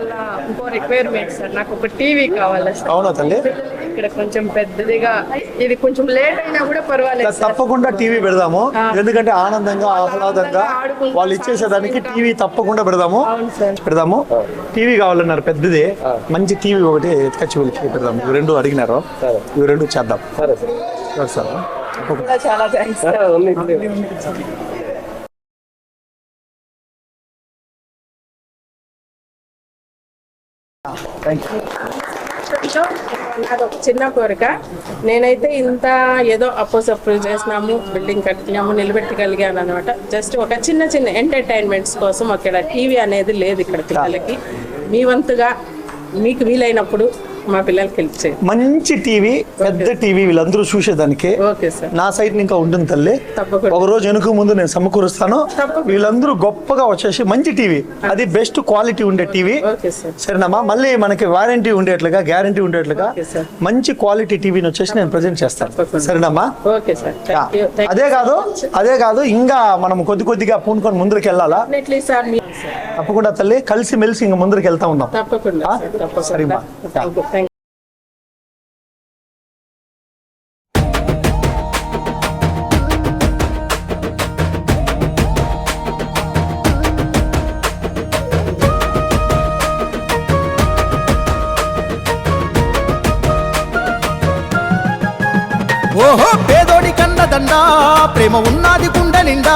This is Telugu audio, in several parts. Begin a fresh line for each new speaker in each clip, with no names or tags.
అలా ఇంకో రిక్వైర్మెంట్ సార్. నాకు ఒక టీవీ కావాలి సార్.
అవునా తల్లి?
ఇక్కడ కొంచెం పెద్దదిగా ఇది కొంచెం లేట్ అయినా కూడా పర్వాలేదు సార్.
తప్పకుండా టీవీ పెడదాము. ఎందుకంటే ఆనందంగా ఆహ్లాదంగా వాళ్ళు ఇచ్చేసేదానికి టీవీ తప్పకుండా పెడదాము.
అవును సార్.
పెడదాము. టీవీ కావాలన్నారు పెద్దది. మంచి టీవీ ఒకటి ఎత్తుకొచ్చి వీళ్ళకి పెడదాం ఇవి రెండు అడిగినారు. ఇవి రెండు చేద్దాం.
సరే సార్.
సరే సార్.
చాలా చాలా థ్యాంక్స్ చిన్న కోరిక. నేనైతే ఇంత ఏదో అప్పో సప్పు చేసినాము బిల్డింగ్ కట్టినాము నిలబెట్టగలిగాను అనమాట జస్ట్ ఒక చిన్న చిన్న ఎంటర్టైన్మెంట్స్ కోసం అక్కడ టీవీ అనేది లేదు ఇక్కడ పిల్లలకి. మీ వంతుగా మీకు వీలైనప్పుడు మా పిల్లలకి హెల్ప్ చేయండి
మంచి టీవీ పెద్ద టీవీ వీళ్ళందరూ చూసేదానికి. నా సైట్ ఇంకా ఉంటుంది తల్లి. ఒక రోజు వెనుక ముందు నేను సమకూరుస్తాను. వీళ్ళందరూ గొప్పగా వచ్చేసి మంచి టీవీ. అది బెస్ట్ క్వాలిటీ ఉండే టీవీ. సరేనమ్మా మళ్ళీ మనకి వారంటీ ఉండేట్లుగా గ్యారంటీ ఉండేట్లుగా. మంచి క్వాలిటీ టీవీని వచ్చేసి నేను ప్రజెంట్ చేస్తాను. సరేనమ్మా? అదే కాదు అదే కాదు ఇంకా మనం కొద్ది కొద్దిగా పూనుకొని ముందరికి వెళ్ళాలా? తప్పకుండా తల్లి కలిసి మెలిసి ఇంక ముందరికి వెళ్తా ఉన్నాం?
సార్ తప్పకుండా.
సరేమ్మా.
ప్రేమ ఉన్నది గుండె నిండా.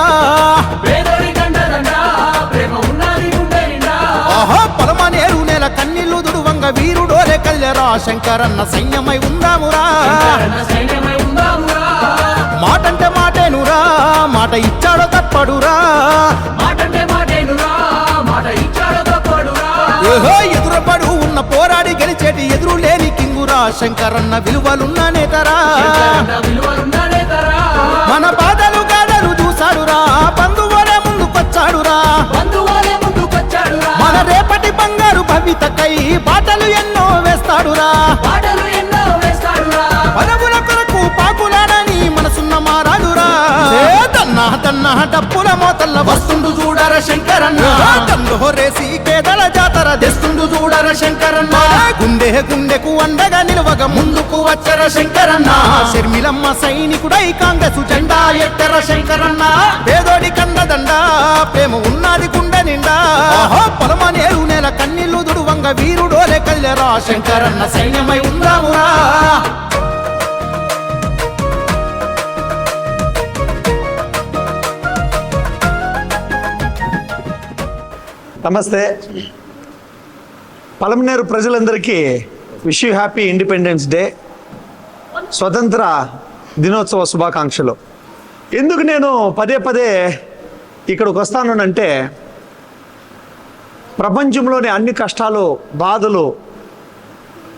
ఆహా పొలమనేరు నెల కన్నీళ్ళు దుడువంగ వీరుడోలే కల్లెరా శంకరన్న సైన్యమై ఉందామురా. మాటంటే మాటేనురా మాట ఇచ్చాడో తప్పడురా ఎదురుపడు ఉన్న పోరాడి గెలిచేటి ఎదురు లేని కింగురా శంకరన్న విలువలున్న నేతరా. మన బాధలు గాడలు చూసాడురా బంధువులే ముందుకొచ్చాడురా మన రేపటి బంగారు భవితకై బాటలు ఎన్నో వేస్తాడురా. పదవుల కొరకు పాకులాడని మనసున్న మారాడురా దన్నా దన్నా డప్పుల మోతల్ల వస్తుండు చూడర శంకరన్న. దండు హొరేసి కేదల జాతర తెస్తుండు చూడర శంకరన్న. గుండె గుండెకు అండగా నిలవగ ముందుకు వచ్చర శంకరన్న. శర్మిలమ్మ సైనికుడై కాంగ్రెస్ జెండా ఎత్తర శంకరన్న. పేదోడి కండదండ ప్రేమ ఉన్నది గుండె నిండా. ఆహా, పొలమనేరు నెల కన్నీళ్ళు దుడువంగ వీరుడోలే కల్లెరా శంకరన్న. సైన్యమై ఉందామురా.
నమస్తే. పలమనేరు ప్రజలందరికీ wish you happy independence day స్వతంత్ర దినోత్సవ శుభాకాంక్షలు. ఎందుకు నేను పదే పదే ఇక్కడికి వస్తానంటే ప్రపంచంలోని అన్ని కష్టాలు బాధలు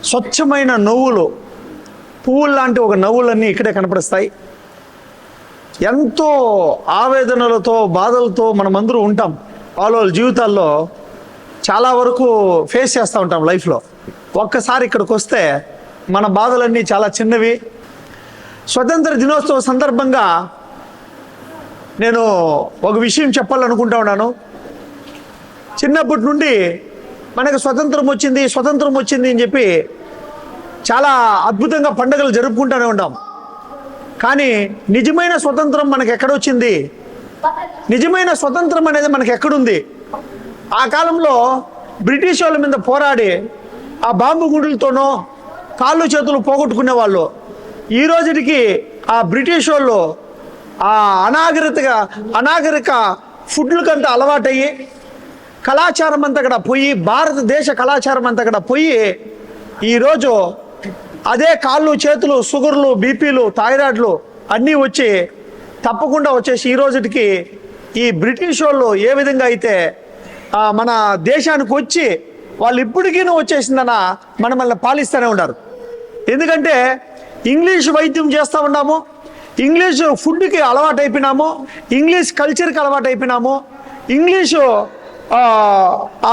స్వచ్ఛమైన నవ్వులు పువ్వులు లాంటి ఒక నవ్వులన్నీ ఇక్కడే కనపడిస్తాయి. ఎంతో ఆవేదనలతో బాధలతో మనమందరూ ఉంటాం. వాళ్ళ వాళ్ళ జీవితాల్లో చాలా వరకు ఫేస్ చేస్తూ ఉంటాం లైఫ్లో ఒక్కసారి ఇక్కడికి వస్తే మన బాధలన్నీ చాలా చిన్నవి. స్వతంత్ర దినోత్సవం సందర్భంగా నేను ఒక విషయం చెప్పాలనుకుంటా ఉన్నాను. చిన్నప్పటి నుండి మనకు స్వతంత్రం వచ్చింది స్వతంత్రం వచ్చింది అని చెప్పి చాలా అద్భుతంగా పండుగలు జరుపుకుంటూనే ఉంటాం కానీ నిజమైన స్వతంత్రం మనకు ఎక్కడొచ్చింది నిజమైన స్వతంత్రం అనేది మనకు ఎక్కడుంది? ఆ కాలంలో బ్రిటిష్ వాళ్ళ మీద పోరాడి ఆ బాంబు గుండులతోనో కాళ్ళు చేతులు పోగొట్టుకునే వాళ్ళు. ఈ రోజుకి ఆ బ్రిటిష్ వాళ్ళు ఆ అనాగరికగా అనాగరిక ఫుడ్లకంతా అలవాటయ్యి కళాచారం అంతా అక్కడ పోయి భారతదేశ కళాచారం అంతా అక్కడ పోయి ఈరోజు అదే కాళ్ళు చేతులు షుగర్లు బీపీలు థైరాయిడ్లు అన్నీ వచ్చి తప్పకుండా వచ్చేసి ఈ రోజుకి ఈ బ్రిటిష్ వాళ్ళు ఏ విధంగా అయితే మన దేశానికి వచ్చి వాళ్ళు ఇప్పటికీ వచ్చేసిందన్న మనల్ని పాలిస్తూనే ఉన్నారు. ఎందుకంటే ఇంగ్లీష్ వైద్యం చేస్తూ ఉన్నాము ఇంగ్లీష్ ఫుడ్కి అలవాటు అయిపోయినాము ఇంగ్లీష్ కల్చర్కి అలవాటు అయిపోయినాము ఇంగ్లీషు ఆ,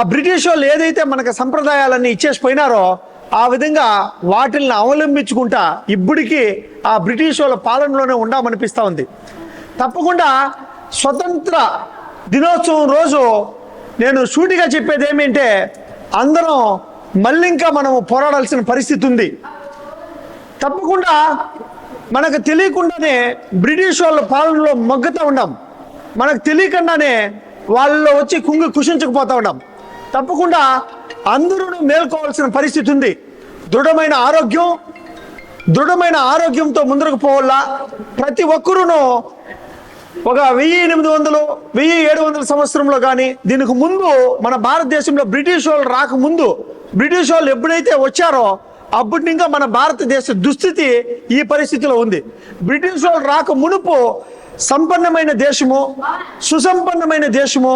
బ్రిటిష్ వాళ్ళు ఏదైతే మనకు సంప్రదాయాలన్నీ ఇచ్చేసిపోయినారో ఆ విధంగా వాటిల్ని అవలంబించుకుంటా ఇప్పటికీ ఆ బ్రిటిష్ వాళ్ళ పాలనలోనే ఉండామనిపిస్తూ ఉంది. తప్పకుండా స్వతంత్ర దినోత్సవం రోజు నేను సూటిగా చెప్పేది ఏమిటంటే అందరం మళ్ళీ ఇంకా మనము పోరాడాల్సిన పరిస్థితి ఉంది. తప్పకుండా మనకు తెలియకుండానే బ్రిటిష్ వాళ్ళ పాలనలో మొగ్గుతూ ఉన్నాం మనకు తెలియకుండానే వాళ్ళలో వచ్చి కుంగి కుషించకపోతూ ఉన్నాం తప్పకుండా అందరూ మేల్కోవాల్సిన పరిస్థితి ఉంది. దృఢమైన ఆరోగ్యం దృఢమైన ఆరోగ్యంతో ముందుకు పోవాలా? ప్రతి ఒక్కరూను ఒక వెయ్యి ఎనిమిది వందలు వెయ్యి ఏడు వందల సంవత్సరంలో కానీ దీనికి ముందు మన భారతదేశంలో బ్రిటిష్ వాళ్ళు రాకముందు బ్రిటిష్ వాళ్ళు ఎప్పుడైతే వచ్చారో అప్పటి ఇంకా మన భారతదేశ దుస్థితి ఈ పరిస్థితిలో ఉంది. బ్రిటిష్ వాళ్ళు రాక మునుపు సంపన్నమైన దేశము సుసంపన్నమైన దేశము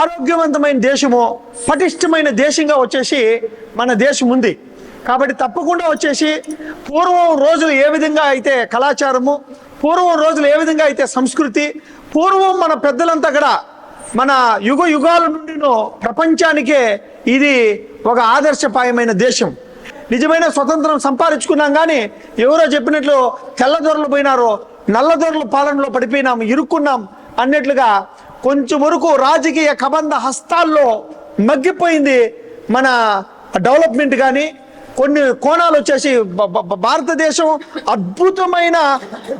ఆరోగ్యవంతమైన దేశము పటిష్టమైన దేశంగా వచ్చేసి మన దేశం ఉంది. కాబట్టి తప్పకుండా వచ్చేసి పూర్వం రోజులు ఏ విధంగా అయితే కళాచారము పూర్వం రోజులు ఏ విధంగా అయితే సంస్కృతి పూర్వం మన పెద్దలంతా కూడా మన యుగ యుగాల నుండినో ప్రపంచానికే ఇది ఒక ఆదర్శపాయమైన దేశం. నిజమైన స్వతంత్రం సంపాదించుకున్నాం కానీ ఎవరో చెప్పినట్లు తెల్లదొరలు పోయినారో నల్లదొరల పాలనలో పడిపోయినాం ఇరుక్కున్నాం అన్నట్లుగా కొంచెం వరకు రాజకీయ కబంధ హస్తాల్లో మగ్గిపోయింది మన డెవలప్మెంట్ కానీ కొన్ని కోణాలు వచ్చేసి భారతదేశం అద్భుతమైన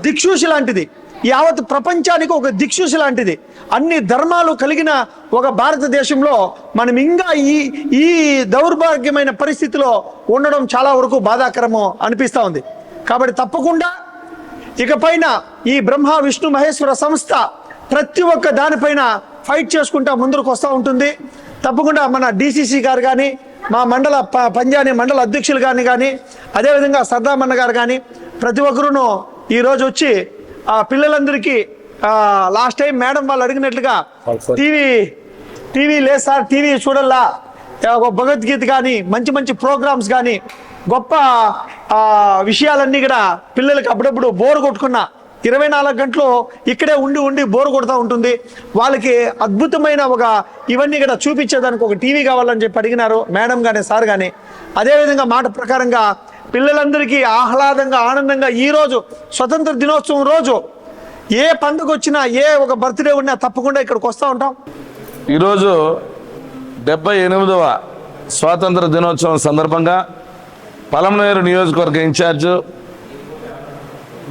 దిక్సూచి లాంటిది. యావత్ ప్రపంచానికి ఒక దిక్సూచి లాంటిది. అన్ని ధర్మాలు కలిగిన ఒక భారతదేశంలో మనం ఇంకా ఈ ఈ దౌర్భాగ్యమైన పరిస్థితిలో ఉండడం చాలా వరకు బాధాకరము అనిపిస్తూ ఉంది. కాబట్టి తప్పకుండా ఇకపైన ఈ బ్రహ్మ విష్ణు మహేశ్వర సంస్థ ప్రతి ఒక్క దానిపైన ఫైట్ చేసుకుంటా ముందుకు వస్తూ ఉంటుంది. తప్పకుండా మన డిసిసి గారు కానీ మా మండల ప- పంజాని మండల అధ్యక్షులు కానీ కానీ అదేవిధంగా సర్దామన్న గారు కానీ ప్రతి ఒక్కరూను ఈరోజు వచ్చి ఆ పిల్లలందరికీ లాస్ట్ టైం మేడం వాళ్ళు అడిగినట్లుగా టీవీ టీవీ లేదు సార్ టీవీ చూడల్లా. ఒక భగవద్గీత కానీ మంచి మంచి ప్రోగ్రామ్స్ కానీ గొప్ప విషయాలన్నీ కూడా పిల్లలకి అప్పుడప్పుడు బోర్ కొట్టుకున్న. ఇరవై నాలుగు గంటలు ఇక్కడే ఉండి ఉండి బోరు కొడుతూ ఉంటుంది. వాళ్ళకి అద్భుతమైన ఒక ఇవన్నీ కూడా చూపించేదానికి ఒక టీవీ కావాలని చెప్పి అడిగినారు. మేడం కానీ సార్ కానీ అదేవిధంగా మాట ప్రకారంగా పిల్లలందరికీ ఆహ్లాదంగా ఆనందంగా ఈరోజు స్వతంత్ర దినోత్సవం రోజు ఏ పండుగ వచ్చినా ఏ ఒక బర్త్డే ఉన్నా తప్పకుండా ఇక్కడికి వస్తూ ఉంటాం.
ఈరోజు డెబ్బై ఎనిమిదవ స్వాతంత్ర దినోత్సవం సందర్భంగా పలమనేరు నియోజకవర్గ ఇన్ఛార్జు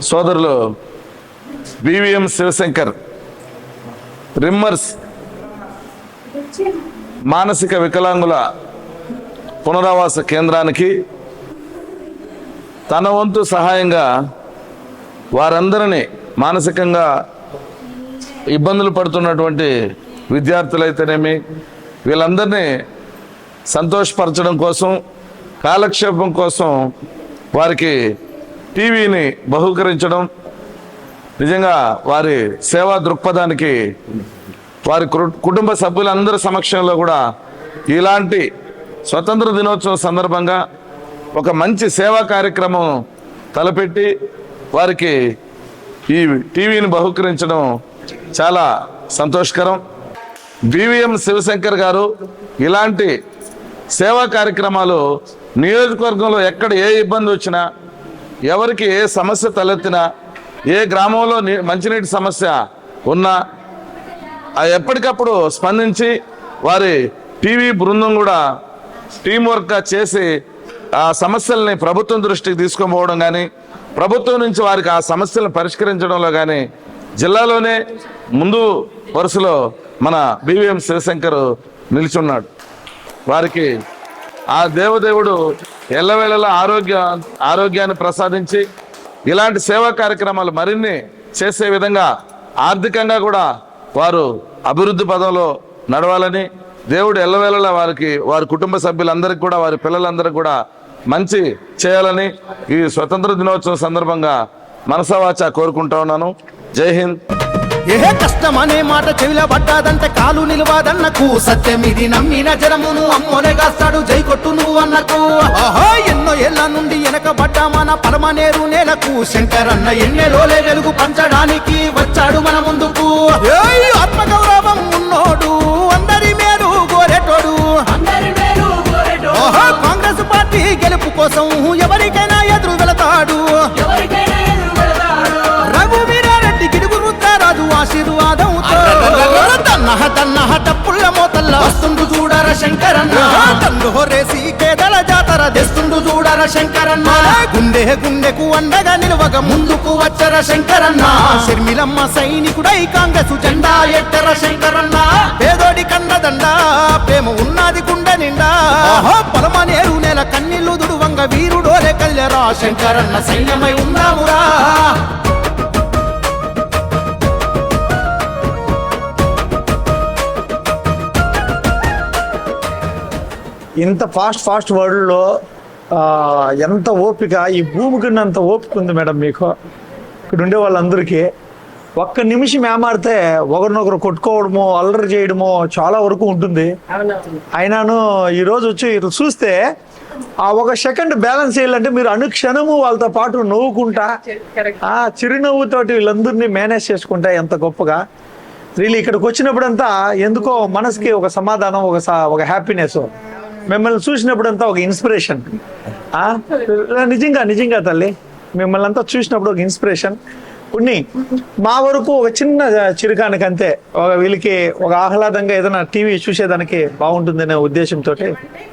సోదరులు వివిఎం శివశంకర్. రిమ్మర్స్. మానసిక వికలాంగుల పునరావాస కేంద్రానికి తన వంతు సహాయంగా వారందరినీ మానసికంగా ఇబ్బందులు పడుతున్నటువంటి విద్యార్థులైతేనేమి వీళ్ళందరినీ సంతోషపరచడం కోసం కాలక్షేపం కోసం వారికి టీవీని బహూకరించడం నిజంగా వారి సేవా దృక్పథానికి వారి కు- కుటుంబ సభ్యులందరి సమక్షంలో కూడా ఇలాంటి స్వతంత్ర దినోత్సవం సందర్భంగా ఒక మంచి సేవా కార్యక్రమం తలపెట్టి వారికి ఈ టీవీని బహుకరించడం చాలా సంతోషకరం. బివిఎం శివశంకర్ గారు ఇలాంటి సేవా కార్యక్రమాలు నియోజకవర్గంలో ఎక్కడ ఏ ఇబ్బంది వచ్చినా ఎవరికి ఏ సమస్య తలెత్తినా ఏ గ్రామంలో మంచినీటి సమస్య ఉన్నా ఎప్పటికప్పుడు స్పందించి వారి టీవీ బృందం కూడా టీం వర్క్ చేసి ఆ సమస్యల్ని ప్రభుత్వం దృష్టికి తీసుకొని కానీ ప్రభుత్వం నుంచి వారికి ఆ సమస్యలను పరిష్కరించడంలో కానీ జిల్లాలోనే ముందు వరుసలో మన బివిఎం శివశంకర్ నిలిచున్నాడు. వారికి ఆ దేవదేవుడు ఎల్లవేళలా ఆరోగ్య ఆరోగ్యాన్ని ప్రసాదించి ఇలాంటి సేవా కార్యక్రమాలు మరిన్ని చేసే విధంగా ఆర్థికంగా కూడా వారు అభివృద్ధి పదంలో నడవాలని దేవుడు ఎల్లవేళలా వారికి వారి కుటుంబ సభ్యులందరికీ కూడా వారి పిల్లలందరికీ కూడా మంచి చేయాలని ఈ స్వతంత్ర దినోత్సవం సందర్భంగా మనసవాచ కోరుకుంటా ఉన్నాను. జై హింద్.
ఏ కష్టమనే మాట చెవిలో పడ్డాదంటే కాలు నిలవాదన్నకు. సత్యమిది నమ్మిన జరమును అమ్మోనే కాస్తాడు జై కొట్టు నువ్వు అన్నకు. ఆహా ఎన్నో ఏళ్ళ నుండి వెనకబడ్డా మన పరమనేరు నేలకు. శంకరన్న ఎన్నెలోలే వెలుగు పంచడానికి వచ్చాడు మన ముందుకు. ఆత్మగౌరవం ఉన్నోడు అందరి మేలు కోరేటోడు. ఆహా కాంగ్రెస్ పార్టీ గెలుపు కోసం శంకరన్న తన్న దండోరేసి కేదల జాతర తెస్తుండు చూడర శంకరన్న గుండె గుండెకు అండగా నిలవగ ముందుకు వచ్చర శంకరన్న షర్మిలమ్మ సైనికుడై కాంగ్రెస్ జెండా ఎట్టర శంకరన్న పేదోడి కన్నదండ ప్రేమ ఉన్నది గుండె నిండా. పొలమనేరు నెల కన్నీళ్ళు దుడువంగ వీరుడోలే కల్లెరా శంకరన్న. సైన్యమై ఉన్నామురా.
ఇంత ఫాస్ట్ ఫాస్ట్ వరల్డ్లో ఎంత ఓపిక ఈ భూమికి ఉన్నంత ఓపిక ఉంది మేడం మీకు. ఇక్కడ ఉండే వాళ్ళందరికీ. ఒక్క నిమిషం ఏమాడితే ఒకరినొకరు కొట్టుకోవడమో అల్లరి చేయడమో చాలా వరకు ఉంటుంది. అయినాను ఈరోజు వచ్చి ఇట్లా చూస్తే ఆ ఒక సెకండ్ బ్యాలెన్స్ చేయాలంటే మీరు అనుక్షణము వాళ్ళతో పాటు నవ్వుకుంటా ఆ చిరునవ్వుతోటి వీళ్ళందరినీ మేనేజ్ చేసుకుంటా ఎంత గొప్పగా. రియల్లీ ఇక్కడికి వచ్చినప్పుడంతా ఎందుకో మనసుకి ఒక సమాధానం ఒక ఒక హ్యాపీనెస్. మిమ్మల్ని చూసినప్పుడంతా ఒక ఇన్స్పిరేషన్. నిజంగా నిజంగా తల్లి. మిమ్మల్ని అంతా చూసినప్పుడు ఒక ఇన్స్పిరేషన్. ఉన్ని మా వరకు ఒక చిన్న చిరుకానికి అంతే ఒక వీళ్ళకి ఒక ఆహ్లాదంగా ఏదైనా టీవీ చూసేదానికి బాగుంటుందనే ఉద్దేశంతో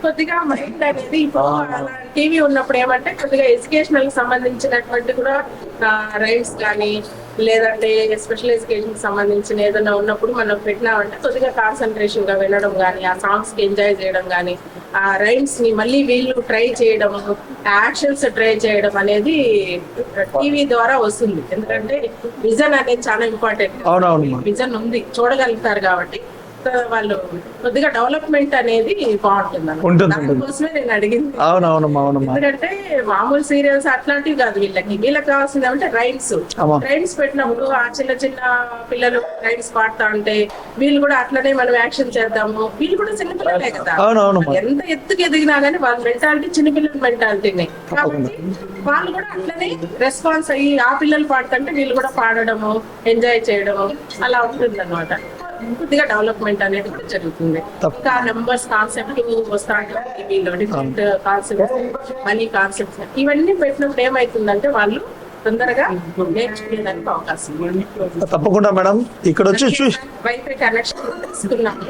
కొద్దిగా మైండ్ అనేది టీవీ ఉన్నప్పుడు ఏమంటే కొద్దిగా ఎడ్యుకేషనల్ సంబంధించినటువంటి కూడా రైట్స్ కానీ లేదంటే స్పెషల్ ఎడ్యుకేషన్ సంబంధించిన ఏదైనా ఉన్నప్పుడు మనం పెట్టినామంటే కొద్దిగా కాన్సన్ట్రేషన్గా వినడం కానీ ఆ సాంగ్స్కి ఎంజాయ్ చేయడం కానీ ఆ రైమ్స్ని మళ్ళీ వీళ్ళు ట్రై చేయడం యాక్షన్స్ ట్రై చేయడం అనేది టీవీ ద్వారా వస్తుంది. ఎందుకంటే విజన్ అనేది చాలా ఇంపార్టెంట్ విజన్ ఉంది. చూడగలుగుతారు కాబట్టి. వాళ్ళు కొద్దిగా డెవలప్మెంట్ అనేది బాగుంటుంది. దానికోసమే నేను అడిగింది.
అవునవునమ్మా అవునమ్మా.
ఎందుకంటే మామూలు సీరియల్స్ అట్లాంటివి కాదు వీళ్ళకి. వీళ్ళకి కావాల్సింది అంటే రైమ్స్. రైమ్స్ పెట్టినప్పుడు ఆ చిన్న చిన్న పిల్లలు రైమ్స్ పాడుతా ఉంటే వీళ్ళు కూడా అట్లనే మనం యాక్షన్ చేద్దాము. వీళ్ళు కూడా చిన్న పిల్లలే కదా. ఎంత ఎత్తుకు ఎదిగినా గానీ వాళ్ళ మెంటాలిటీ చిన్న పిల్లల మెంటాలిటీనే కాబట్టి వాళ్ళు కూడా అట్లనే రెస్పాన్స్ అయ్యి ఆ పిల్లలు పాడుతుంటే వీళ్ళు కూడా పాడడము ఎంజాయ్ చేయడము అలా ఉంటుంది అనమాట కొద్దిగా డెవలప్మెంట్ అనేది కూడా జరుగుతుంది. ఇంకా నెంబర్స్ కాన్సెప్ట్ వస్తా టీవీలో డిఫరెంట్ కాన్సెప్ట్స్ మనీ కాన్సెప్ట్స్ ఇవన్నీ పెట్టినప్పుడు ఏమైతుందంటే వాళ్ళు తొందరగా నేర్చుకునేదానికి అవకాశం.
తప్పకుండా మేడం. ఇక్కడ వచ్చి చూసి
వైఫై కనెక్షన్ తీసుకున్నాము.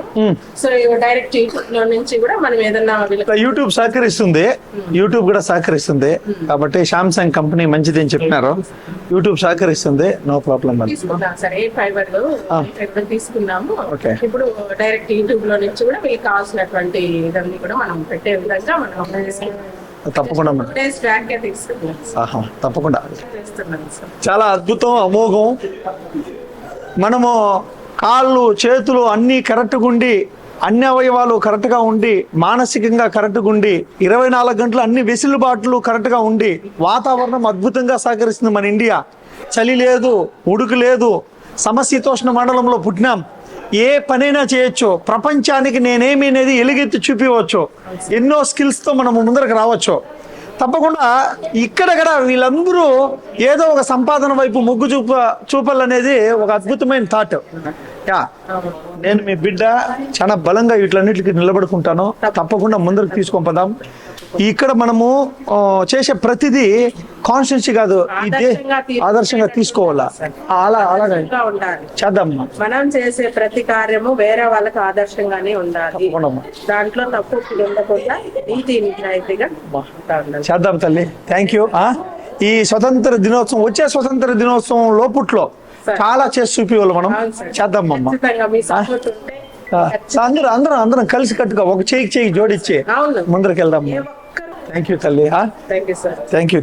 సో డైరెక్ట్ యూట్యూబ్లో నుంచి కూడా మనం ఏదన్నా
యూట్యూబ్ సహకరిస్తుంది. యూట్యూబ్ కూడా సహకరిస్తుంది. కాబట్టి సామ్సంగ్ కంపెనీ మంచిది అని చెప్పినారు. యూట్యూబ్ సహకరిస్తుంది. నో ప్రాబ్లం
తీసుకున్నాం సార్. ఏ ఫైబర్ తీసుకున్నాము. ఇప్పుడు డైరెక్ట్ యూట్యూబ్లో నుంచి కూడా మీకు కావాల్సినటువంటి ఇదన్నీ కూడా మనం పెట్టే విధంగా మనం
తప్పకుండా తప్పకుండా. చాలా అద్భుతం అమోఘం. మనము కాళ్ళు చేతులు అన్నీ కరెక్ట్గా ఉండి అన్ని అవయవాలు కరెక్ట్గా ఉండి మానసికంగా కరెక్ట్గా ఉండి ఇరవై నాలుగు గంటలు అన్ని వెసులుబాట్లు కరెక్ట్గా ఉండి వాతావరణం అద్భుతంగా సహకరిస్తుంది మన ఇండియా. చలి లేదు ఉడుకు లేదు. సమశీతోష్ణ మండలంలో పుట్టినాం. ఏ పనైనా చేయొచ్చు. ప్రపంచానికి నేనేమి అనేది ఎలుగెత్తి చూపించవచ్చు ఎన్నో స్కిల్స్తో మనం ముందరకు రావచ్చు. తప్పకుండా ఇక్కడక్కడ వీళ్ళందరూ ఏదో ఒక సంపాదన వైపు మొగ్గు చూప చూపాలనేది ఒక అద్భుతమైన థాట్ యా నేను మీ బిడ్డ చాలా బలంగా వీటిలన్నిటికీ నిలబడుకుంటాను. తప్పకుండా ముందరకు తీసుకొని పోదాం. ఇక్కడ మనము చేసే ప్రతిదీ కాన్స్టెన్సీ కాదు ఇదే
ఆదర్శంగా
తీసుకోవాలా? అలా అలాగే చేద్దాం.
మనం చేసే ప్రతి కార్యము వేరే వాళ్ళకి ఆదర్శంగానే ఉండాలి. దాంట్లో తప్పు ఉండకుండా నీతి నిజాయితీగా
చేద్దాం తల్లి. థ్యాంక్ యూ ఈ స్వతంత్ర దినోత్సవం వచ్చే స్వతంత్ర దినోత్సవం లోపుట్లో చాలా చేసి చూపివ్వాలి మనం. చేద్దాం అమ్మ. అందరూ అందరం అందరం కలిసి కట్టుగా ఒక చేయికి చేయి జోడించి
అవును.
ముందరికి వెళ్దాం. థ్యాంక్ యూ తల్లి
thank you sir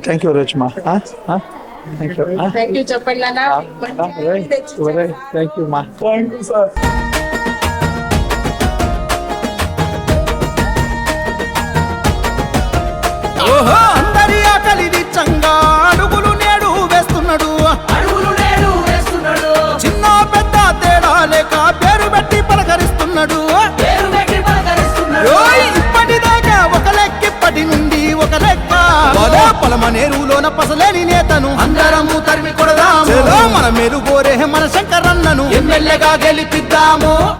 thank you రోచమా thank you.
Thank you
మా.
ఒక లెక్క పొల పొలమనేరులోన పసలేని నేతను. అందరము తరిమి కొడదాము. మన మెరుగోరే మన శంకరన్నను. ఎమ్మెల్యేగా గెలిపిద్దాము.